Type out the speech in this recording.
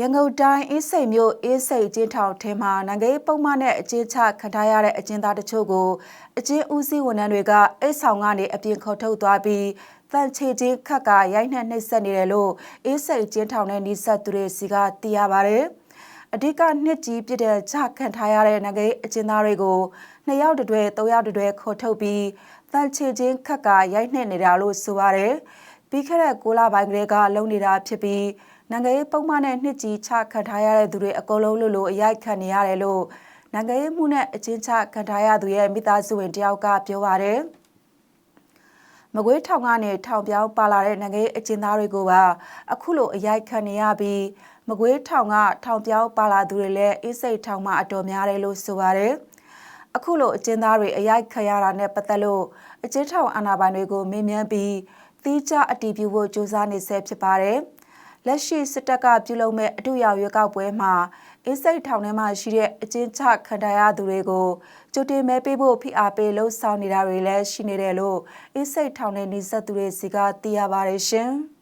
ရန်ကုန်တိုင်းအင်းစိန်မြို့အင်းစိန်ကျင်းထောင်ထဲမှာနိုင်ငံရေးပုံမှန်နဲ့အကျဉ်းချခံထားရတဲ့အကျဉ်းသားတချို့ကိုအကျဉ်းဦးစီးဝန်ထမ်းတွေကအိတ်ဆောင်ကနေအပြင်ခေါ်ထုတ်သွားပြီးတန်ချေချင်းခက်ကရိုက်နှက်နှိပ်စက်နေတယ်လို့အင်းစိန်ကျင်းထောင်နဲ့နှိစက်သူတွေစီကသိရပါဗျ။အဓိကနှစ်ကြီးပြတဲ့ချခံထားရတဲ့နိုင်ငံရေးအကျဉ်းသားတွေကိုနှစ်ယောက်တည်းသုံးယောက်တည်းခေါ်ထုတ်ပြီးတန်ချေချင်းခက်ကရိုက်နှက်နေတာလို့ဆိုပါတယ်။ ပြီးခဲ့တဲ့6လပိုင်းကလေးကလုံနေတာဖြစ်ပြီးနိုင်ငံရေးပုံမှန်နဲ့နှစ်ကြီးချခံထားရတဲ့သူတွေအကုန်လုံးလို့လို့အရိုက်ခံနေရတယ်လို့နိုင်ငံရေးမှုနဲ့အချင်းချခံထားရသူရဲ့မိသားစုဝင်တယောက်ကပြောပါတယ်။မကွေးထောင်ကနေထောင်ပြောင်းပါလာတဲ့နိုင်ငံရေးအကျဉ်းသားတွေကိုပါအခုလိုအရိုက်ခံနေရပြီးမကွေးထောင်ကထောင်ပြောင်းပါလာသူတွေလည်းအင်းစိတ်ထောင်မှာအတော်များတယ်လို့ဆိုပါတယ်။အခုလိုအကျဉ်းသားတွေအရိုက်ခံရတာနဲ့ပတ်သက်လို့အကျဉ်းထောင်အာဏာပိုင်တွေကိုမေးမြန်းပြီး သီးခြားအတည်ပြုဖို့ကြိုးစားနေဆဲဖြစ်ပါတယ်။လက်ရှိစစ်တပ်ကပြုလုပ်မဲ့အထူးရွေးကောက်ပွဲမှာအင်းစိတ်ထောင်ထဲမှာရှိတဲ့အကျဉ်းချခံထားရသူတွေကိုကြိုတင်မဲပေးဖို့ဖိအားပေးလှုံ့ဆော်နေတာတွေလည်းရှိနေတယ်လို့အင်းစိတ်ထောင်ထဲနေဆက်သူတွေစီကသိရပါတယ်ရှင်။